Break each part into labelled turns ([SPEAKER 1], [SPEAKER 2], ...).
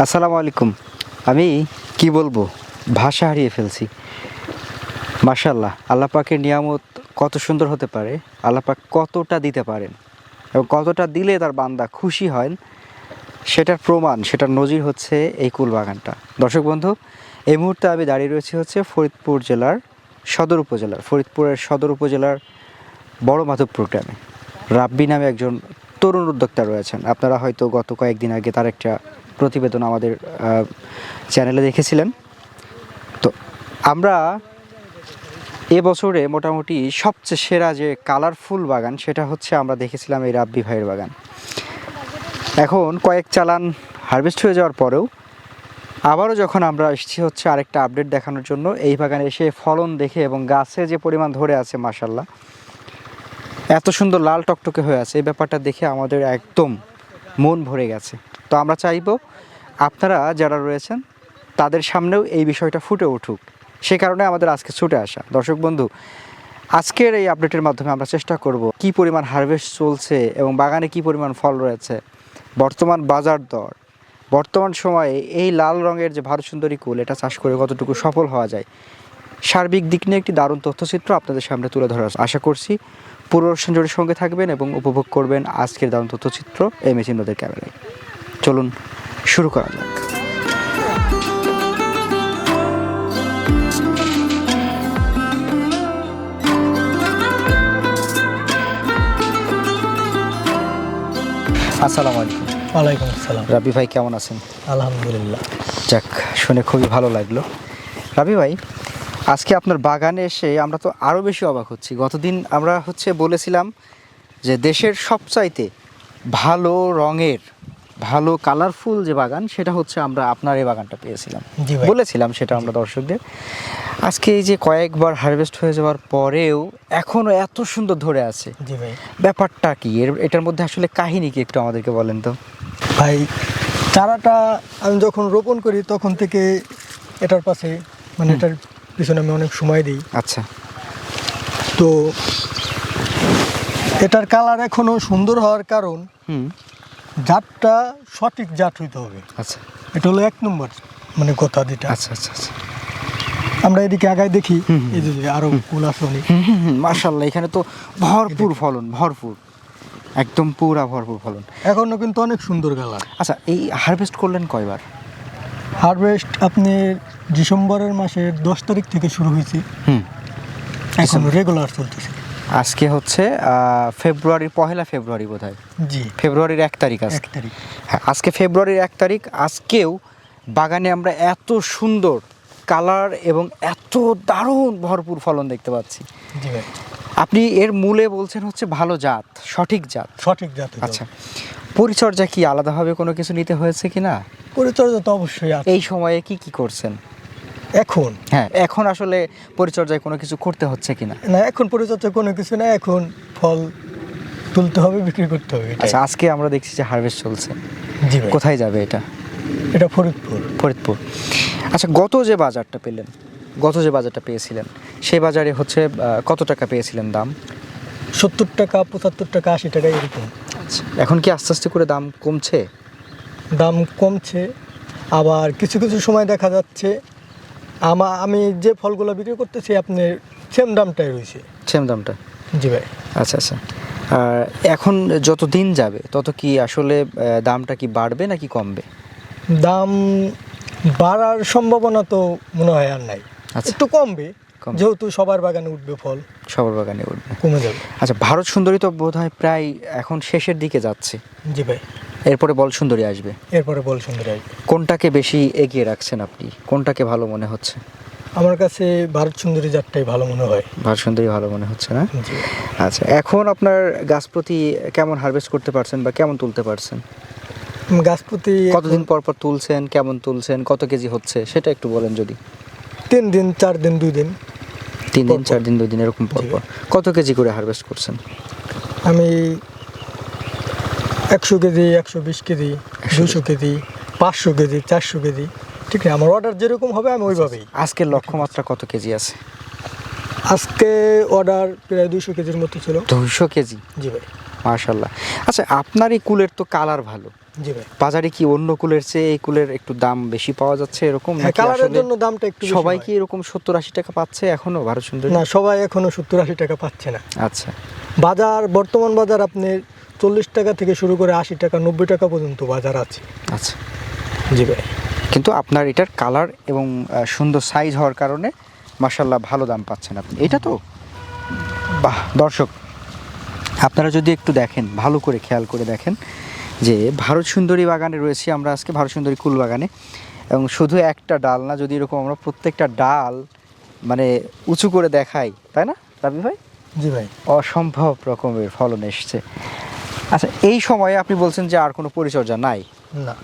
[SPEAKER 1] আসসালামু আলাইকুম। আমি কি বলব, ভাষা হারিয়ে ফেলছি। মাশাল্লাহ আল্লাহ পাকের নিয়ামত কত সুন্দর হতে পারে, আল্লাহ পাক কতটা দিতে পারেন এবং কতটা দিলে তার বান্দা খুশি হয় সেটার প্রমাণ, সেটার নজির হচ্ছে এই কুল বাগানটা দর্শক বন্ধু, এই মুহূর্তে আমি দাঁড়িয়ে রয়েছি হচ্ছে ফরিদপুর জেলার সদর উপজেলার, ফরিদপুরের সদর উপজেলার বড় মাধবপুর গ্রামে। রাব্বি নামে একজন তরুণ উদ্যোক্তা রয়েছেন। আপনারা হয়তো গত কয়েকদিন আগে তার একটা প্রতিবেদন আমাদের চ্যানেলে দেখেছিলেন। তো আমরা এবছরে মোটামুটি সবচেয়ে সেরা যে কালারফুল বাগান সেটা হচ্ছে আমরা দেখেছিলাম এই রাব্বি ভাইয়ের বাগান। এখন কয়েক চালান হারভেস্ট হয়ে যাওয়ার পরেও আবারও যখন আমরা এসেছি হচ্ছে আরেকটা আপডেট দেখানোর জন্য, এই বাগানে এসে ফলন দেখে এবং গাছে যে পরিমাণ ধরে আছে মাসাল্লাহ এত সুন্দর লাল টকটকে হয়ে আছে, এই ব্যাপারটা দেখে আমাদের একদম মন ভরে গেছে। তো আমরা চাইব আপনারা যারা রয়েছেন, তাদের সামনেও এই বিষয়টা ফুটে উঠুক। সে কারণে আমাদের আজকে ছুটে আসা। দর্শক বন্ধু, আজকের এই আপডেটের মাধ্যমে আমরা চেষ্টা করব কি পরিমাণ হারভেস্ট চলছে এবং বাগানে কি পরিমাণ ফল রয়েছে। বর্তমান বাজার দর, বর্তমান সময়ে এই লাল রঙের যে ভারত সুন্দরী কুল, এটা চাষ করে কতটুকু সফল হওয়া যায়, সার্বিক দিক নিয়ে একটি দারুণ তথ্যচিত্র আপনাদের সামনে তুলে ধরা আশা করছি। পুরো অনুষ্ঠান জুড়ে সঙ্গে থাকবেন এবং উপভোগ করবেন আজকের দারুণ তথ্যচিত্র এম এস ইন্দ্রদের ক্যামেরায়। চলুন শুরু করা যাক। আসসালামু আলাইকুম।
[SPEAKER 2] ওয়ালাইকুম আসসালাম।
[SPEAKER 1] রাবি ভাই কেমন আছেন?
[SPEAKER 2] আলহামদুলিল্লাহ।
[SPEAKER 1] যাক শুনে খুবই ভালো লাগল। রাবি ভাই আজকে আপনার বাগানে এসে আমরা তো আরও বেশি অবাক হচ্ছি। গতদিন আমরা হচ্ছে বলেছিলাম যে দেশের সবচাইতে ভালো রঙের ভালো কালারফুল যে বাগান সেটা হচ্ছে আমরা আপনার এই বাগানটা পেয়েছিলাম। বলেছিলাম সেটা আমরা দর্শকদের। আজকে এই যে কয়েকবার হারভেস্ট হয়ে যাওয়ার পরেও এখনও এত সুন্দর ধরে আছে। ব্যাপারটা কি? এর এটার মধ্যে আসলে কাহিনী কি একটু আমাদেরকে বলেন তো?
[SPEAKER 2] ভাই চারাটা আমি যখন রোপণ করি তখন থেকে এটার পাশে মানে এটার পিছনে আমি অনেক সময় দিই।
[SPEAKER 1] আচ্ছা।
[SPEAKER 2] তো এটার কালার এখনও সুন্দর হওয়ার কারণ
[SPEAKER 1] হুম।
[SPEAKER 2] জাতটা সঠিক জাত হইতে হবে।
[SPEAKER 1] আচ্ছা।
[SPEAKER 2] এটা হলো এক নম্বর মানে কথা যেটা।
[SPEAKER 1] আচ্ছা আচ্ছা আচ্ছা।
[SPEAKER 2] আমরা এদিকে আগায় দেখি। এই যে আরও ফুল আছে অনেক।
[SPEAKER 1] মার্শাল্লাহ এখানে তো ভরপুর ফলন ভরপুর। একদম পুরা ভরপুর ফলন।
[SPEAKER 2] এখনও কিন্তু অনেক সুন্দর কালার।
[SPEAKER 1] আচ্ছা এই হারভেস্ট করলেন কয়বার?
[SPEAKER 2] হারভেস্ট আপনি ডিসেম্বরের মাসের দশ তারিখ থেকে শুরু হয়েছে।
[SPEAKER 1] হুম।
[SPEAKER 2] এখন রেগুলার চলতেছে।
[SPEAKER 1] আজকে হচ্ছে ফেব্রুয়ারির পহেলা ফেব্রুয়ারি বোধ হয়
[SPEAKER 2] জি।
[SPEAKER 1] ফেব্রুয়ারির এক তারিখ আজকে।
[SPEAKER 2] তারিখ।
[SPEAKER 1] হ্যাঁ আজকে ফেব্রুয়ারির এক তারিখ আজকেও বাগানে আমরা এত সুন্দর কালার এবং এত দারুণ ভরপুর ফলন দেখতে পাচ্ছি।
[SPEAKER 2] জি ভাই।
[SPEAKER 1] আপনি এর মূলে বলছেন হচ্ছে ভালো জাত সঠিক জাত।
[SPEAKER 2] সঠিক জাত
[SPEAKER 1] আচ্ছা পরিচর্যা কি আলাদাভাবে কোনো কিছু নিতে হয়েছে কি না
[SPEAKER 2] পরিচর্যা তো অবশ্যই
[SPEAKER 1] এই সময়ে কি কি করছেন?
[SPEAKER 2] এখন?
[SPEAKER 1] হ্যাঁ এখন আসলে পরিচর্যায় কোনো কিছু করতে হচ্ছে কিনা?
[SPEAKER 2] না এখন পরিচর্যা কোনো কিছু না এখন ফল তুলতে হবে বিক্রি করতে হবে।
[SPEAKER 1] আচ্ছা আজকে আমরা দেখছি যে হারভেস্ট চলছে।
[SPEAKER 2] জি ভাই।
[SPEAKER 1] কোথায় যাবে এটা?
[SPEAKER 2] এটা ফরিদপুর।
[SPEAKER 1] ফরিদপুর। আচ্ছা গত যে বাজারটা পেলেন গত যে বাজারটা পেয়েছিলেন সেই বাজারে হচ্ছে আহ, কত টাকা পেয়েছিলেন দাম?
[SPEAKER 2] সত্তর টাকা পঁচাত্তর টাকা আশি টাকা এরকম।
[SPEAKER 1] আচ্ছা এখন কি আস্তে আস্তে করে দাম কমছে?
[SPEAKER 2] দাম কমছে আবার কিছু কিছু সময় দেখা যাচ্ছে আমা আমি যে ফলগুলো বিক্রি করতেছি আপনি সেম দামটাই রয়েছে।
[SPEAKER 1] সেম দামটা?
[SPEAKER 2] জি ভাই।
[SPEAKER 1] আচ্ছা আচ্ছা। আর এখন যত দিন যাবে তত কি আসলে দামটা কি বাড়বে নাকি কমবে?
[SPEAKER 2] দাম বাড়ার সম্ভাবনা তো মনে হয় আর নাই।
[SPEAKER 1] আচ্ছা।
[SPEAKER 2] একটু কমবে
[SPEAKER 1] কমবে।
[SPEAKER 2] যেহেতু সবার বাগানে উঠবে ফল।
[SPEAKER 1] সবার বাগানে উঠবে।
[SPEAKER 2] কমে যাবে।
[SPEAKER 1] আচ্ছা ভারত সুন্দরী তো বোধ হয় প্রায় এখন শেষের দিকে যাচ্ছে।
[SPEAKER 2] জি ভাই।
[SPEAKER 1] এরপরে বল সুন্দরী আসবে।
[SPEAKER 2] এরপরে বল সুন্দরী আসবে।
[SPEAKER 1] কোনটাকে বেশি এগিয়ে রাখছেন আপনি? কোনটাকে ভালো মনে হচ্ছে?
[SPEAKER 2] আমার কাছে ভারত সুন্দরী জাতটাই ভালো মনে হয়।
[SPEAKER 1] ভারত সুন্দরী ভালো মনে হচ্ছে না? আচ্ছা এখন আপনার গাছ প্রতি কেমন হারভেস্ট করতে পারছেন বা কেমন তুলতে পারছেন?
[SPEAKER 2] গাছ প্রতি
[SPEAKER 1] কতদিন পর পর তুলছেন কেমন তুলছেন কত কেজি হচ্ছে সেটা একটু বলেন যদি।
[SPEAKER 2] তিন দিন চার দিন দুই দিন।
[SPEAKER 1] তিন দিন। চার দিন দুই দিন এরকম পর পর। কত কেজি করে হারভেস্ট করছেন?
[SPEAKER 2] আমি একশো কেজি একশো বিশ কেজি দুশো কেজি। পাঁচশো কেজি চারশো কেজি। ঠিক আছে আমার অর্ডার যেরকম হবে আমি ওইভাবেই।
[SPEAKER 1] আজকের লক্ষ্যমাত্রা কত কেজি আছে?
[SPEAKER 2] আজকে অর্ডার প্রায় দুশো কেজির মতো ছিল।
[SPEAKER 1] দুশো কেজি?
[SPEAKER 2] জি ভাই।
[SPEAKER 1] মাশাল্লাহ আচ্ছা আপনার এই কুলের তো কালার ভালো।
[SPEAKER 2] জি ভাই।
[SPEAKER 1] বাজারে কি অন্য কুলের চেয়ে এই কুলের একটু দাম বেশি পাওয়া যাচ্ছে এরকম?
[SPEAKER 2] হ্যাঁ কালারের জন্য দামটা একটু
[SPEAKER 1] সবাই কি এরকম সত্তর আশি টাকা পাচ্ছে এখনও ভারত সুন্দরী?
[SPEAKER 2] না সবাই এখনও সত্তর আশি টাকা পাচ্ছে না।
[SPEAKER 1] আচ্ছা।
[SPEAKER 2] বাজার বর্তমান বাজার আপনার চল্লিশ টাকা থেকে শুরু করে আশি টাকা নব্বই টাকা পর্যন্ত বাজার আছে।
[SPEAKER 1] আচ্ছা।
[SPEAKER 2] জি ভাই।
[SPEAKER 1] কিন্তু আপনার এটার কালার এবং সুন্দর সাইজ হওয়ার কারণে মাসাল্লাহ ভালো দাম পাচ্ছেন আপনি। এটা তো বাহ দর্শক আপনারা যদি একটু দেখেন ভালো করে খেয়াল করে দেখেন যে ভারত সুন্দরী বাগানে রয়েছি আমরা আজকে ভারত সুন্দরী কুল বাগানে। এবং শুধু একটা ডাল না যদি এরকম আমরা প্রত্যেকটা ডাল মানে উঁচু করে দেখাই তাই না রাবি ভাই?
[SPEAKER 2] জি ভাই।
[SPEAKER 1] অসম্ভব রকমের ফলন এসছে। আচ্ছা এই সময়ে আপনি বলছেন যে আর কোনো পরিচর্যা নাই।
[SPEAKER 2] না।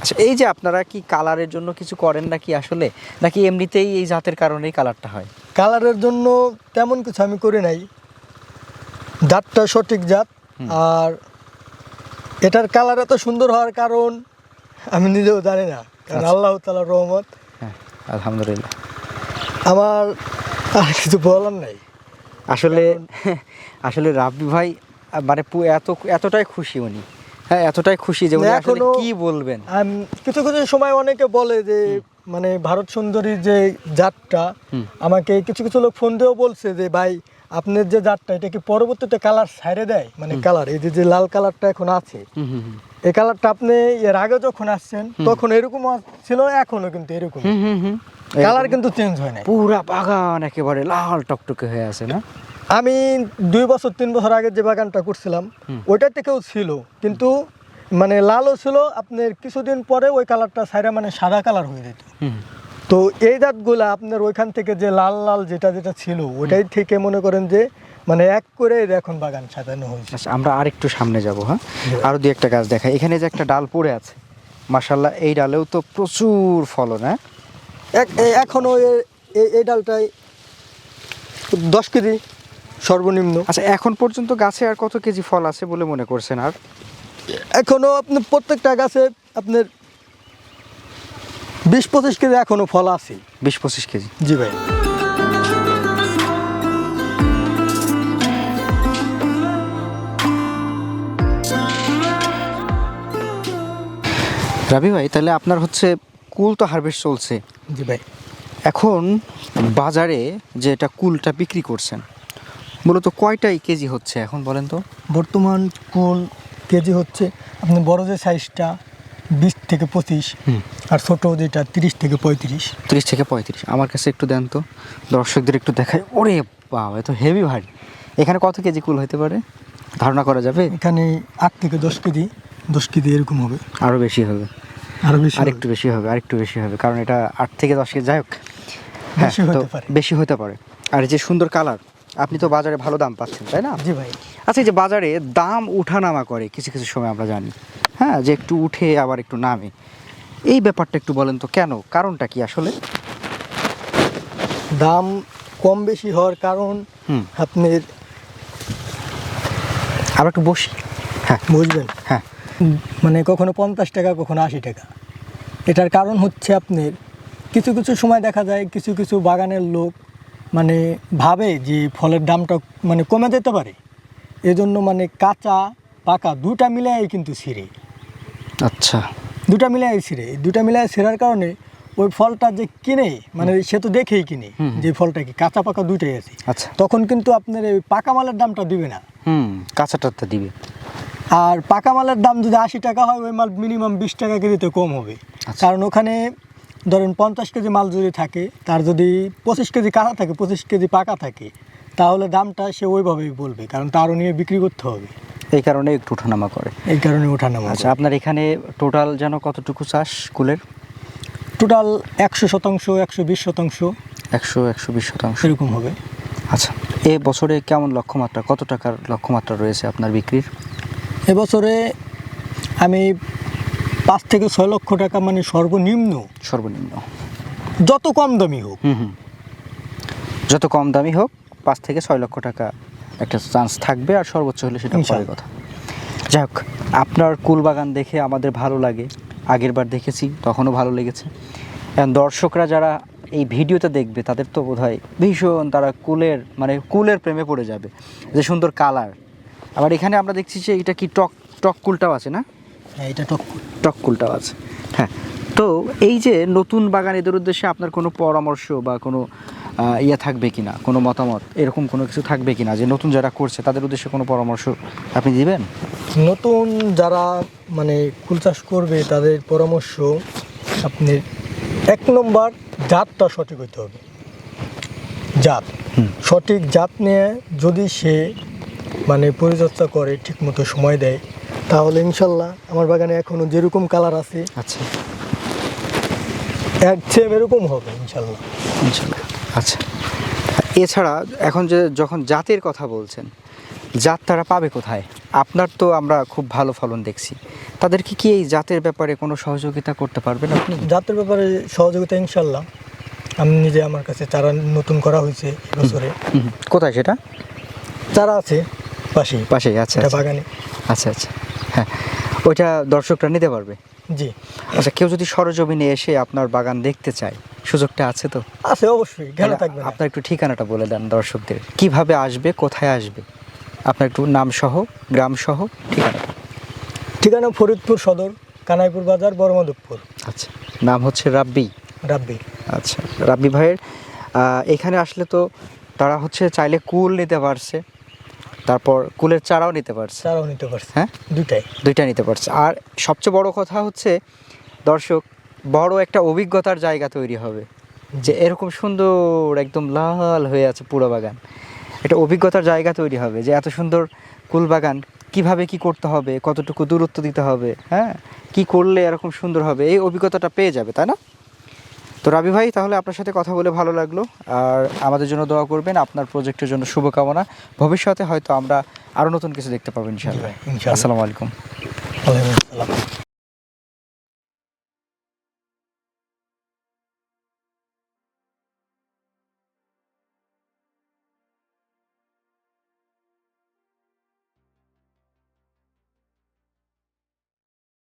[SPEAKER 1] আচ্ছা এই যে আপনারা কি কালারের জন্য কিছু করেন নাকি আসলে? নাকি এমনিতেই এই জাতের কারণেই কালারটা হয়?
[SPEAKER 2] কালারের জন্য তেমন কিছু আমি করি নাই। জাতটা সঠিক জাত আর এটার কালার এত সুন্দর হওয়ার কারণ আমি নিজেও জানি না কারণ
[SPEAKER 1] আচ্ছা।
[SPEAKER 2] আল্লাহ তালার রহমত।
[SPEAKER 1] হ্যাঁ আলহামদুলিল্লাহ।
[SPEAKER 2] আমার আর কিছু বলার নাই।
[SPEAKER 1] আসলে আসলে রাব্বি ভাই মানে এত এতটাই খুশি উনি। হ্যাঁ এতটাই খুশি যে উনি আসলে কি বলবেন?
[SPEAKER 2] কিছু কিছু সময় অনেকে বলে যে মানে ভারত সুন্দরীর যে জাতটা আমাকে কিছু কিছু লোক ফোন দিয়েও বলছে যে ভাই আপনার যে জাতটা এটা কি পরবর্তীতে কালার ছাইড়ে দেয়? মানে কালার এই যে লাল কালারটা এখন আছে। এই কালারটা আপনি এর আগে যখন আসছেন তখন এরকম ছিল এখনও কিন্তু এরকম। কালার কিন্তু চেঞ্জ হয় না
[SPEAKER 1] পুরা বাগান একেবারে লাল টকটকে হয়ে আছে না?
[SPEAKER 2] আমি দুই বছর তিন বছর আগে যে বাগানটা করছিলাম। ওইটা থেকেও ছিল। কিন্তু মানে লালও ছিল আপনার কিছুদিন পরে ওই কালারটা সাইরা মানে সাদা কালার হয়ে যেত। তো এই জাতগুলা আপনার ওইখান থেকে যে লাল লাল যেটা যেটা ছিল ওইটাই থেকে মনে করেন যে মানে এক করে এখন বাগান সাজানো হয়েছে।
[SPEAKER 1] আচ্ছা আমরা আরেকটু সামনে যাব হ্যাঁ?
[SPEAKER 2] আরও
[SPEAKER 1] আরও দুই একটা গাছ দেখাই। এখানে যে একটা ডাল পড়ে আছে মাশাল্লাহ এই ডালেও তো প্রচুর ফলন হ্যাঁ?
[SPEAKER 2] এক এ- এ- এই ডালটায় দশ কেজি। সর্বনিম্ন।
[SPEAKER 1] আচ্ছা এখন পর্যন্ত গাছে আর কত কেজি ফল আছে বলে মনে করছেন আর?
[SPEAKER 2] এখনও আপনি প্রত্যেকটা গাছে আপনার বিশ পঁচিশ কেজি এখনও ফল আছে।
[SPEAKER 1] বিশ পঁচিশ কেজি।
[SPEAKER 2] জি ভাই।
[SPEAKER 1] রাবি ভাই তাহলে আপনার হচ্ছে কুল তো হারভেস্ট চলছে।
[SPEAKER 2] জি ভাই।
[SPEAKER 1] এখন বাজারে যে এটা কুলটা বিক্রি করছেন মূলত কয়টাই কেজি হচ্ছে এখন বলেন তো?
[SPEAKER 2] বর্তমান কুল কেজি হচ্ছে আপনি বড় যে সাইজটা বিশ থেকে পঁচিশ আর ছোট যেটা তিরিশ থেকে পঁয়ত্রিশ।
[SPEAKER 1] তিরিশ থেকে পঁয়ত্রিশ। আমার কাছে একটু দেন তো দর্শকদের একটু দেখায় ওরে বাবা এত হেভি ভারী এখানে কত কেজি কুল হতে পারে? ধারণা করা যাবে?
[SPEAKER 2] এখানে আট থেকে দশ কেজি দশ কেজি এরকম হবে।
[SPEAKER 1] আরও বেশি হবে।
[SPEAKER 2] আরও বেশি
[SPEAKER 1] আরেকটু বেশি হবে আরেকটু বেশি হবে। কারণ এটা আট থেকে দশ কেজি যাই হোক। হ্যাঁ
[SPEAKER 2] বেশি হতে পারে।
[SPEAKER 1] বেশি হতে পারে। আর এই যে সুন্দর কালার আপনি তো বাজারে ভালো দাম পাচ্ছেন তাই না?
[SPEAKER 2] জি ভাই।
[SPEAKER 1] আচ্ছা এই যে বাজারে দাম উঠানামা করে কিছু কিছু সময় আমরা জানি। হ্যাঁ যে একটু উঠে আবার একটু নামে। এই ব্যাপারটা একটু বলেন তো কেন? কারণটা কি আসলে?
[SPEAKER 2] দাম কম বেশি হওয়ার কারণ
[SPEAKER 1] হুম।
[SPEAKER 2] আপনার
[SPEAKER 1] আমরা একটু বসি। হ্যাঁ।
[SPEAKER 2] বুঝবেন
[SPEAKER 1] হ্যাঁ।
[SPEAKER 2] মানে কখনো পঞ্চাশ টাকা কখনো আশি টাকা। এটার কারণ হচ্ছে আপনার কিছু কিছু সময় দেখা যায় কিছু কিছু বাগানের লোক মানে ভাবে যে ফলের দামটা মানে কমে যেতে পারে। এজন্য মানে কাঁচা পাকা দুটা মিলাই কিন্তু ছিঁড়ে।
[SPEAKER 1] আচ্ছা।
[SPEAKER 2] দুটা মিলাই ছিঁড়ে। এই দুটা মিলাই ছিঁড়ার কারণে ওই ফলটা যে কিনে মানে সে তো দেখেই কিনে যে ফলটা কি কাঁচা পাকা দুইটাই আছে।
[SPEAKER 1] আচ্ছা।
[SPEAKER 2] তখন কিন্তু আপনার এই পাকা মালের দামটা দিবে না।
[SPEAKER 1] হুম কাঁচাটাতে দিবে।
[SPEAKER 2] আর পাকা মালের দাম যদি আশি টাকা হয় ওই মাল মিনিমাম বিশ টাকা কেজিতে কম হবে।
[SPEAKER 1] আচ্ছা।
[SPEAKER 2] কারণ ওখানে ধরেন পঞ্চাশ কেজি মাল যদি থাকে তার যদি পঁচিশ কেজি কাঁচা থাকে পঁচিশ কেজি পাকা থাকে তাহলে দামটা সে ওইভাবেই বলবে কারণ তারও নিয়ে বিক্রি করতে হবে।
[SPEAKER 1] এই কারণে একটু ওঠানামা করে।
[SPEAKER 2] এই কারণে ওঠানামা
[SPEAKER 1] আচ্ছা আপনার এখানে টোটাল যেন কতটুকু চাষ কুলের?
[SPEAKER 2] টোটাল একশো শতাংশ একশো বিশ শতাংশ।
[SPEAKER 1] একশো একশো বিশ শতাংশ।
[SPEAKER 2] এরকম হবে।
[SPEAKER 1] আচ্ছা এ বছরে কেমন লক্ষ্যমাত্রা কত টাকার লক্ষ্যমাত্রা রয়েছে আপনার বিক্রির?
[SPEAKER 2] এবছরে আমি পাঁচ থেকে ছয় লক্ষ টাকা মানে সর্বনিম্ন।
[SPEAKER 1] সর্বনিম্ন।
[SPEAKER 2] যত কম দামি হোক।
[SPEAKER 1] হুম হুম। যত কম দামি হোক পাঁচ থেকে ছয় লক্ষ টাকা একটা চান্স থাকবে আর সর্বোচ্চ হলে সেটা পরে
[SPEAKER 2] ইনশাআল্লাহ।
[SPEAKER 1] কথা। যাই হোক আপনার কুল বাগান দেখে আমাদের ভালো লাগে। আগের বার দেখেছি তখনও ভালো লেগেছে। এখন দর্শকরা যারা এই ভিডিওটা দেখবে তাদের তো বোধ হয় ভীষণ তারা কুলের মানে কুলের প্রেমে পড়ে যাবে। যে সুন্দর কালার আবার এখানে আমরা দেখছি যে এটা কি টক টক কুলটাও আছে না?
[SPEAKER 2] হ্যাঁ এটা
[SPEAKER 1] টককুলটাও আছে। হ্যাঁ তো এই যে নতুন বাগান এদের উদ্দেশ্যে আপনার কোনো পরামর্শ বা কোনো ইয়ে থাকবে কিনা? কোনো মতামত? এরকম কোনো কিছু থাকবে কিনা? যে নতুন যারা করছে তাদের উদ্দেশ্যে কোনো পরামর্শ আপনি দিবেন?
[SPEAKER 2] নতুন যারা মানে ফুল চাষ করবে তাদের পরামর্শ আপনি এক নম্বর জাতটা সঠিক হইতে হবে। জাত।
[SPEAKER 1] হুম।
[SPEAKER 2] সঠিক জাত নিয়ে যদি সে মানে পরিচর্যা করে ঠিকমতো সময় দেয় তাহলে ইনশাল্লাহ আমার বাগানে এখনও যেরকম কালার আছে
[SPEAKER 1] আচ্ছা।
[SPEAKER 2] এক সেম এরকম হবে ইনশাল্লাহ।
[SPEAKER 1] ইনশাল্লাহ। আচ্ছা। এছাড়া এখন যে যখন জাতের কথা বলছেন জাত তারা পাবে কোথায়? আপনার তো আমরা খুব ভালো ফলন দেখছি। তাদেরকে কি এই জাতের ব্যাপারে কোনো সহযোগিতা করতে পারবেন আপনি?
[SPEAKER 2] জাতের ব্যাপারে সহযোগিতা ইনশাল্লাহ। আমি নিজে আমার কাছে চারা নতুন করা হয়েছে বছরে
[SPEAKER 1] কোথায় সেটা?
[SPEAKER 2] চারা আছে পাশেই।
[SPEAKER 1] পাশেই আচ্ছা আচ্ছা।
[SPEAKER 2] বাগানে।
[SPEAKER 1] আচ্ছা আচ্ছা। হ্যাঁ ওইটা দর্শকরা নিতে পারবে?
[SPEAKER 2] জি।
[SPEAKER 1] আচ্ছা কেউ যদি সরজমিনে এসে আপনার বাগান দেখতে চায় সুযোগটা আছে তো?
[SPEAKER 2] আছে অবশ্যই কেন থাকবে
[SPEAKER 1] আপনার একটু ঠিকানাটা বলে দেন দর্শকদের। কীভাবে আসবে কোথায় আসবে? আপনার একটু নাম সহ গ্রাম সহ ঠিকানা
[SPEAKER 2] ঠিকানা ফরিদপুর সদর কানাইপুর বাজার বড়মাধবপুর।
[SPEAKER 1] আচ্ছা নাম হচ্ছে রাব্বি।
[SPEAKER 2] রাব্বি।
[SPEAKER 1] আচ্ছা রাব্বি ভাইয়ের এখানে আসলে তো তারা হচ্ছে চাইলে কুল নিতে পারছে। তারপর কুলের চারাও নিতে পারছে।
[SPEAKER 2] চারাও নিতে পারছে।
[SPEAKER 1] হ্যাঁ?
[SPEAKER 2] দুইটাই।
[SPEAKER 1] দুইটা নিতে পারছে। আর সবচেয়ে বড় কথা হচ্ছে দর্শক বড় একটা অভিজ্ঞতার জায়গা তৈরি হবে। যে এরকম সুন্দর একদম লাল হয়ে আছে পুরো বাগান। একটা অভিজ্ঞতার জায়গা তৈরি হবে যে এত সুন্দর কুল বাগান কীভাবে কি করতে হবে কতটুকু দূরত্ব দিতে হবে হ্যাঁ? কি করলে এরকম সুন্দর হবে? এই অভিজ্ঞতাটা পেয়ে যাবে তাই না? তো রাবি ভাই তাহলে আপনার সাথে কথা বলে ভালো লাগল। আর আমাদের জন্য দোয়া করবেন আপনার প্রজেক্টের জন্য শুভকামনা। ভবিষ্যতে হয়তো আমরা আরও নতুন কিছু দেখতে পাবো ইনশাআল্লাহ। আসসালামু আলাইকুম।